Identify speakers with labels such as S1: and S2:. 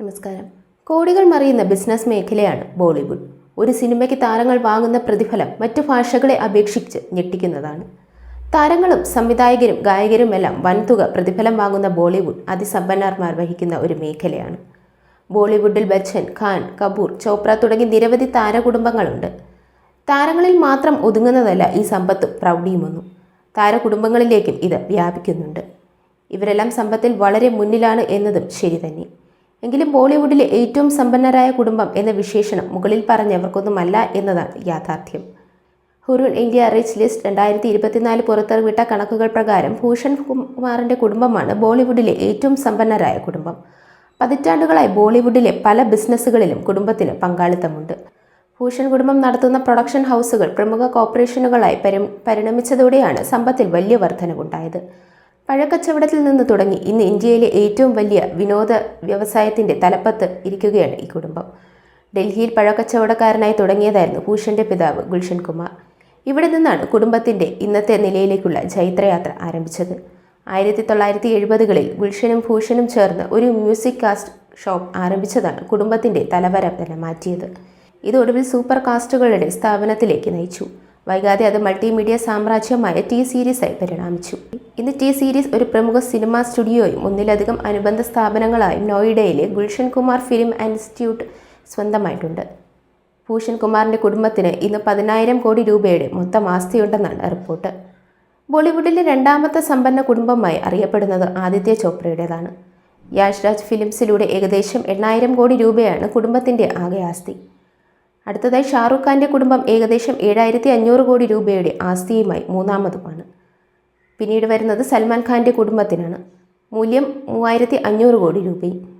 S1: നമസ്കാരം. കോടികൾ മറിയുന്ന ബിസിനസ് മേഖലയാണ് ബോളിവുഡ്. ഒരു സിനിമയ്ക്ക് താരങ്ങൾ വാങ്ങുന്ന പ്രതിഫലം മറ്റു ഭാഷകളെ അപേക്ഷിച്ച് ഞെട്ടിക്കുന്നതാണ്. താരങ്ങളും സംവിധായകരും ഗായകരുമെല്ലാം വൻതുക പ്രതിഫലം വാങ്ങുന്ന ബോളിവുഡ് അതിസമ്പന്നർമാർ വഹിക്കുന്ന ഒരു മേഖലയാണ്. ബോളിവുഡിൽ ബച്ചൻ ഖാൻ കപൂർ ചോപ്ര തുടങ്ങി നിരവധി താരകുടുംബങ്ങളുണ്ട്. താരങ്ങളിൽ മാത്രം ഒതുങ്ങുന്നതല്ല ഈ സമ്പത്തും പ്രൗഢിയുമൊന്നും താരകുടുംബങ്ങളിലേക്കും ഇത് വ്യാപിക്കുന്നുണ്ട്. ഇവരെല്ലാം സമ്പത്തിൽ വളരെ മുന്നിലാണ് എന്നതും ശരി തന്നെ. എങ്കിലും ബോളിവുഡിലെ ഏറ്റവും സമ്പന്നരായ കുടുംബം എന്ന വിശേഷണം മുകളിൽ പറഞ്ഞവർക്കൊന്നുമല്ല എന്നതാണ് യാഥാർത്ഥ്യം. ഹുരുൺ ഇന്ത്യ റിച്ച് ലിസ്റ്റ് രണ്ടായിരത്തി ഇരുപത്തിനാല് പുറത്തിറവിട്ട കണക്കുകൾ പ്രകാരം ഭൂഷൺ കുമാറിന്റെ കുടുംബമാണ് ബോളിവുഡിലെ ഏറ്റവും സമ്പന്നരായ കുടുംബം. പതിറ്റാണ്ടുകളായി ബോളിവുഡിലെ പല ബിസിനസ്സുകളിലും കുടുംബത്തിന് പങ്കാളിത്തമുണ്ട്. ഭൂഷൺ കുടുംബം നടത്തുന്ന പ്രൊഡക്ഷൻ ഹൗസുകൾ പ്രമുഖ കോർപ്പറേഷനുകളായി പരി പരിണമിച്ചതോടെയാണ് സമ്പത്തിൽ വലിയ വർധനവുണ്ടായത്. പഴക്കച്ചവടത്തിൽ നിന്ന് തുടങ്ങി ഇന്ന് ഇന്ത്യയിലെ ഏറ്റവും വലിയ വിനോദ വ്യവസായത്തിന്റെ തലപ്പത്ത് ഇരിക്കുകയാണ് ഈ കുടുംബം. ഡൽഹിയിൽ പഴക്കച്ചവടക്കാരനായി തുടങ്ങിയതായിരുന്നു ഭൂഷന്റെ പിതാവ് ഗുൽഷൻ കുമാർ. ഇവിടെ നിന്നാണ് കുടുംബത്തിന്റെ ഇന്നത്തെ നിലയിലേക്കുള്ള ജൈത്രയാത്ര ആരംഭിച്ചത്. ആയിരത്തി തൊള്ളായിരത്തി എഴുപതുകളിൽ ഗുൽഷനും ഭൂഷനും ചേർന്ന് ഒരു മ്യൂസിക് കാസ്റ്റ് ഷോപ്പ് ആരംഭിച്ചതാണ് കുടുംബത്തിന്റെ തലവര തന്നെ മാറ്റിയത്. ഇത് ഒടുവിൽ സൂപ്പർ കാസ്റ്റുകളുടെ സ്ഥാപനത്തിലേക്ക് നയിച്ചു. വൈകാതെ അത് മൾട്ടിമീഡിയ സാമ്രാജ്യമായ ടി സീരീസായി പരിണമിച്ചു. ഇന്ന് ടി സീരീസ് ഒരു പ്രമുഖ സിനിമാ സ്റ്റുഡിയോയും ഒന്നിലധികം അനുബന്ധ സ്ഥാപനങ്ങളായും നോയിഡയിലെ ഗുൽഷൻ കുമാർ ഫിലിം ഇൻസ്റ്റിറ്റ്യൂട്ട് സ്വന്തമായിട്ടുണ്ട്. ഭൂഷൺ കുമാറിന്റെ കുടുംബത്തിന് ഇന്ന് പതിനായിരം കോടി രൂപയുടെ മൊത്തം ആസ്തിയുണ്ടെന്നാണ് റിപ്പോർട്ട്. ബോളിവുഡിലെ രണ്ടാമത്തെ സമ്പന്ന കുടുംബമായി അറിയപ്പെടുന്നത് ആദിത്യ ചോപ്രയുടേതാണ്. യാഷ്രാജ് ഫിലിംസിലൂടെ ഏകദേശം എണ്ണായിരം കോടി രൂപയാണ് കുടുംബത്തിന്റെ ആകെ ആസ്തി. അടുത്തതായി ഷാറുഖ് ഖാന്റെ കുടുംബം ഏകദേശം ഏഴായിരത്തി അഞ്ഞൂറ് കോടി രൂപയുടെ ആസ്തിയുമായി മൂന്നാമതുമാണ്. പിന്നീട് വരുന്നത് സൽമാൻ ഖാന്റെ കുടുംബത്തിനാണ്. മൂല്യം മൂവായിരത്തി അഞ്ഞൂറ് കോടി രൂപയും.